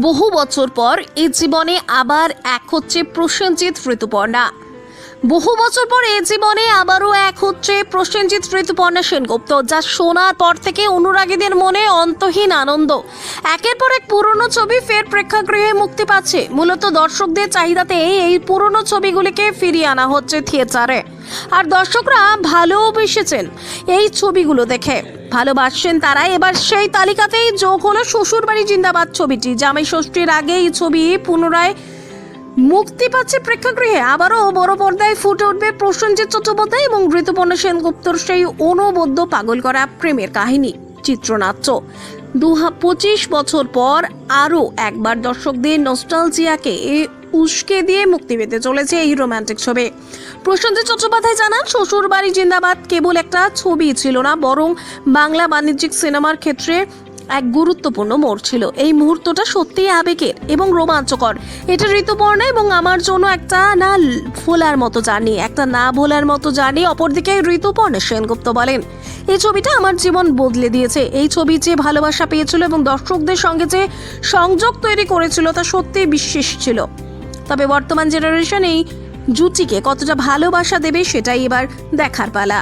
বহু বছর পর এই জীবনে আবার এক হচ্ছে প্রসেনজিৎ ঋতুপর্ণা। বহু বছর পর এই জীবনে আবারও এক হচ্ছে প্রসেনজিৎ ঋতুপর্ণা সেনগুপ্ত, যা শোনার পর থেকে অনুরাগীদের মনে অন্তহীন আনন্দ। একের পর এক পুরনো ছবি ফের প্রেক্ষাগৃহে মুক্তি পাচ্ছে। মূলত দর্শকদের চাহিদাতে এই পুরনো ছবিগুলিকে ফিরিয়ে আনা হচ্ছে থিয়েটারে। আর দর্শকরা ভালোবেসেছেন এই ছবিগুলো দেখে। ভালোবাসছেন তারা। এবার সেই তালিকাতেই যোগ হলো শ্বশুরবাড়ি জিন্দাবাদ ছবিটি। জামাই ষষ্ঠীর আগে এই ছবি পুনরায় মুক্তি পাচ্ছে প্রেক্ষাগৃহে। আবারও বড় পর্দায় ফুটে উঠবে প্রসেনজিৎ চট্টোপাধ্যায় এবং ঋতুপর্ণা সেনগুপ্তর সেই অনবদ্য পাগল করা প্রেমের কাহিনী, চিত্রনাট্য। দু পঁচিশ বছর পর আরও একবার দর্শকদের নস্টালজিয়াকে উস্কে দিয়ে মুক্তি পেতে চলেছে এই রোমান্টিক ছবি। প্রসেনজিৎ চট্টোপাধ্যায় জানান শ্বশুর বাড়ি জিন্দাবাদ কেবল একটা ছবি ছিল না, বরং বাংলা বাণিজ্যিক সিনেমার ক্ষেত্রে এক গুরুত্বপূর্ণ মোড় ছিল। এই মুহূর্তটা সত্যিই আবেগের এবং রোমাঞ্চকর। এটা ঋতুপর্ণা এবং আমার জন্য একটা না ভোলার মতো জানি একটা না ভোলার মতো জানি অপরদিকে ঋতুপর্ণা সেনগুপ্ত বলেন এই ছবিটা আমার জীবন বদলে দিয়েছে। এই ছবি যে ভালোবাসা পেয়েছিল এবং দর্শকদের সঙ্গে যে সংযোগ তৈরি করেছিল তা সত্যিই বিশ্বাস ছিল। তবে বর্তমান জেনারেশনেই জুচিকে কতটা ভালোবাসা দেবে সেটাই এবার দেখার পালা।